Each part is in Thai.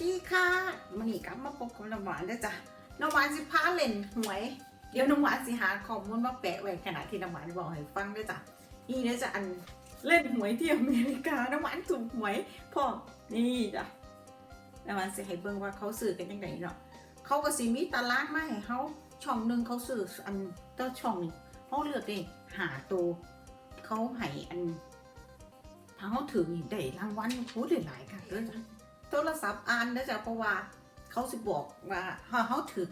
ดีค่ะมันนี่กลับมาพบกับน้ำหวานเด้จ้ะน้ำหวานสิพาเล่นหวย เดี๋ยวน้ำหวานสิหาข้อมูลมาแปะไว้ขณะที่น้ำหวานบอกให้ฟังเด้จ้ะนี่เด้จ้ะอันเล่นหวยที่อเมริกาน้ำหวานถูกหวยพ่อนี่จ้ะน้ำหวานสิให้เบิ่งว่าเขาซื้อกันยังไงเนาะเขาก็สิมีตารางมาให้เขาช่องหนึ่งเขาซื้ออันต้าช่องเขาเลือกได้หาตัวเขาให้อันถ้าเขาถือได้รางวัลโอ้ได้หลายค่ะเด้อจ้ะ โทรศัพท์อ่านนะจ๊ะเพราะว่าเขาสิบอกว่าถ้าเขาถึก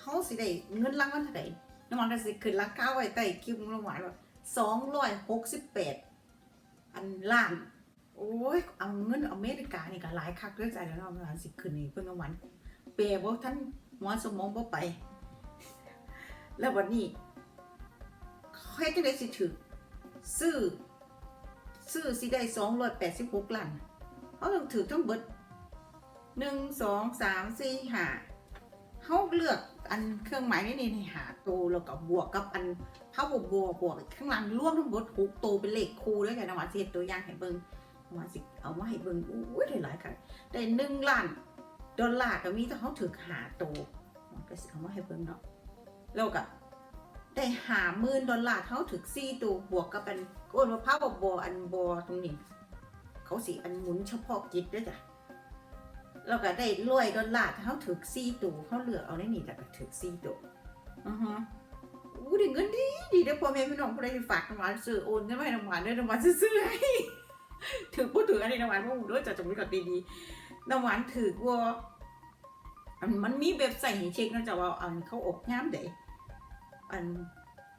เขาสิได้เงินรางวัลเท่าไหร่น้ำมันก็สิขึ้นราคาไว้ใต้คิวน้ำหวานว่าสองร้อยหกสิบแปดอันล้าน โอ้ย เอาเงินอเมริกานี่ก็หลายคักเด้วยจ้ะเดี๋ยวน้ำหวานสิขึ้นนี่เพิ่นน้ำหวานเปรบ่ท่านหัวสมองบ่ไป แล้ววันนี้เฮ็ดจังได๋สิถึกซื้อซื้อสิได้สองร้อยแปดสิบหกล้าน เขาต้องถือทั้งเบิดหนึ่งสองสามสี่ห้าเขาเลือกอันเครื่องหมายนี่นี่ให้หาตัวแล้วก็บวกกับอันเขาบวกบวกบวกข้างหลังรวมทั้งหมดหกตัวเป็นเลขคู่ด้วยกันนะว่าสิเฮ็ดตัวอย่างให้เบิ่งว่าสิเอามาให้เบิ่งอู้ยได้หลายค่ะได้หนึ่งล้านดอลลาร์ก็มีแต่เขาถือหาตัวมันก็สิเอามาให้เบิ่งเนาะแล้วก็ได้หาหมื่นดอลลาร์เขาถือสี่ตัวบวกกับอันโอ้ยมะพร้าวบออันบอตรงนี้ เขาสิอันหมุนเฉพาะกิจด้วยจ้ะแล้วก็ได้รวยดอลลาร์เขาถือซี่ตัวเขาเลือกเอาได้นี่แต่ก็ถือซี่ตัวอือฮะอู้ได้เงินดีดีเด้อพ่อแม่พี่น้องผู้ใดฝากน้ำหวานซื้อโอนเงินมาให้น้ำหวานเด้อน้ำหวานซื้อๆให้ถือพูดถึงอันนี้น้ำหวานว่าหูด้วยจะจำไว้ก่อนดีๆน้ำหวานถือว่าอันมันมีเว็บไซต์ให้เช็คนะจ๊ะว่าอันเขาอกงามเด้อัน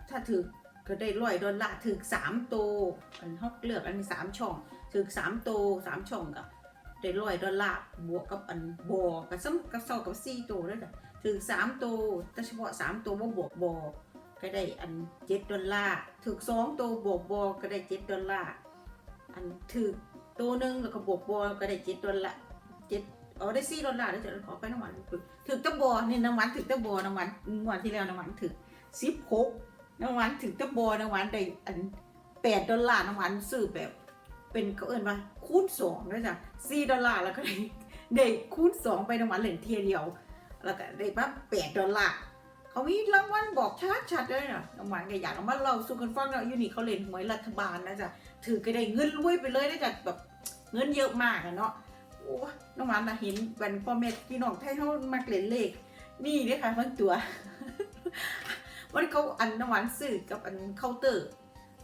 ถ้าถือก็ได้ร้อยดอลลาร์ถือสามตัวอันเขาเลือกอันมีสามช่อง ถึกสามโตวสามช่องกับได้ร้อยดอลลาร์บวกกับอันบอกับซ้ำกับซากับสี่โตวด้วยจ้ะถึกสามโตวแต่เฉพาะสามโตวบ่บวกบอก็ได้อันเจ็ดดอลลาร์ถึกสองโตวบวกบอก็ได้เจ็ดดอลลาร์อันถึกตัวหนึ่งแล้วก็บวกบอก็ได้เจ็ดดอลลาร์เจ็ดเอ๋อได้สี่ดอลลาร์แล้วจะขอไปน้ำหวานถึกตะบอนี่น้ำหวานถึกตะบอน้ำหวานงวดที่แล้วน้ำหวานถึกสิบหกน้ำหวานถึกตะบอน้ำหวานได้อันแปดดอลลาร์น้ำหวานซื้อแบบ เป็นเขาเอินว่าคูณสองด้วยจ้ะสี่ดอลลาร์แล้วก็ได้ได้คูณสองไปน้ำมันเหรียญเทียเดียว แล้วก็ได้มาแปดดอลลาร์เขามีรางวัลบอกชัดชัดๆด้วยนะน้ำมันก็อยากเอามาเล่าสู่กันฟังเนาะอยู่นี่เขาเล่นหวยรัฐบาลนะจ๊ะถือก็ได้เงินรวยไปเลยนะจ๊ะแบบเงินเยอะมากอะเนาะโอ้น้ำมันนะเห็นเป็นพ่อแม่พี่น้องไทยเขามาเล่นเลข นี่เลยค่ะทั้งตัววันเขาอันน้ำมันซื้อกับอันเคาน์เตอร์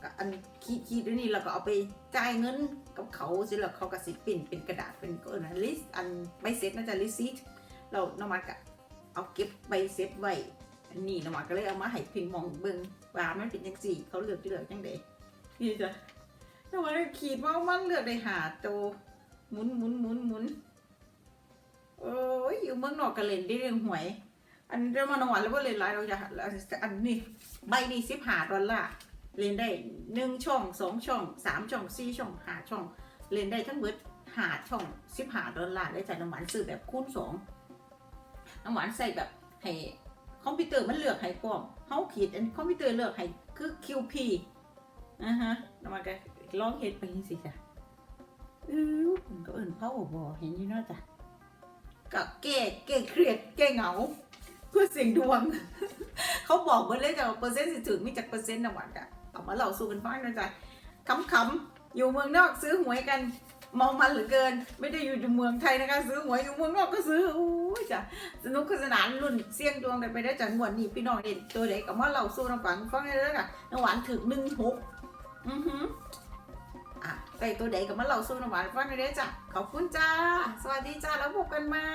ก็อันขีดขีดด้วยนี่เราก็เอาไปจ่ายเงินกับเขาสร็จแล้วเขาก็สิปิ่นเป็นกระดาษเป็นก็นะลิสอันใบเสร็จน่าจะลิซีทเราน้องมาก็เอาเก็บใบเสร็จไว้อันนี้น้องมาก็เลยเอามาให้พินมองเบิ่งว่ามันเป็นจังสี่เขาเลือกที่เหลือกจังใดนี่จ้ะน้องมาก็ขีดว่ามันเลือกได้หาตัวหมุนหมุนหมุนหมุนโอ้ยอยู่เมืองนอกก็เล่นได้เรื่องหวย อันเรื่องมานอนแล้วว่าเล่นหลายเราจะอันนี้ใบนี้สิบหาดอลลาร์ เล่นได้หนึ่งช่องสองช่องสามช่องสี่ช่องห้าช่อง เล่นได้ทั้งหมดห้าช่องสิบห้าดอลลาร์ได้จากน้ำหวานซื้อแบบคูณสองน้ำหวานใส่แบบให้คอมพิวเตอร์มันเลือกให้พร้อมเฮาขีดอันคอมพิวเตอร์เลือกให้คือ QP นะฮะน้ำหวานก็ลองเฮ็ดไปสิจ้ะอือมันก็เอิ่นเผาบ่เห็นอยู่เนาะจ้ะก็แก้แก้เครียดแก้เหงา เพื่อเสียงดวง เขาบอกเบิดเลยจ้ะเปอร์เซ็นต์สิถึงมีจากเปอร์เซ็นต์นะหวานกะ เอามาเล่าสู่กันฟังนะจ๊ะขำๆอยู่เมืองนอกซื้อหวยกันเมามันเหลือเกิน ไม่ได้อยู่ในเมืองไทยนะคะ ซื้อหวยอยู่เมืองนอกก็ซื้ออู้จ้ะสนุกสนานรุ่นเสี่ยงดวงกันไปได้จากงวดนี้พี่น้องเด่นตัวเด็กกับมาเล่าสู่น้ำฝังฟังได้แล้วค่ะน้ำหวานถึงหนึ่งหกอือหืออะไปตัวเด็กกับมาเล่าสู่น้ำหวานฟังได้เลยจ้ะขอบคุณจ้า สวัสดีจ้าแล้วพบกันใหม่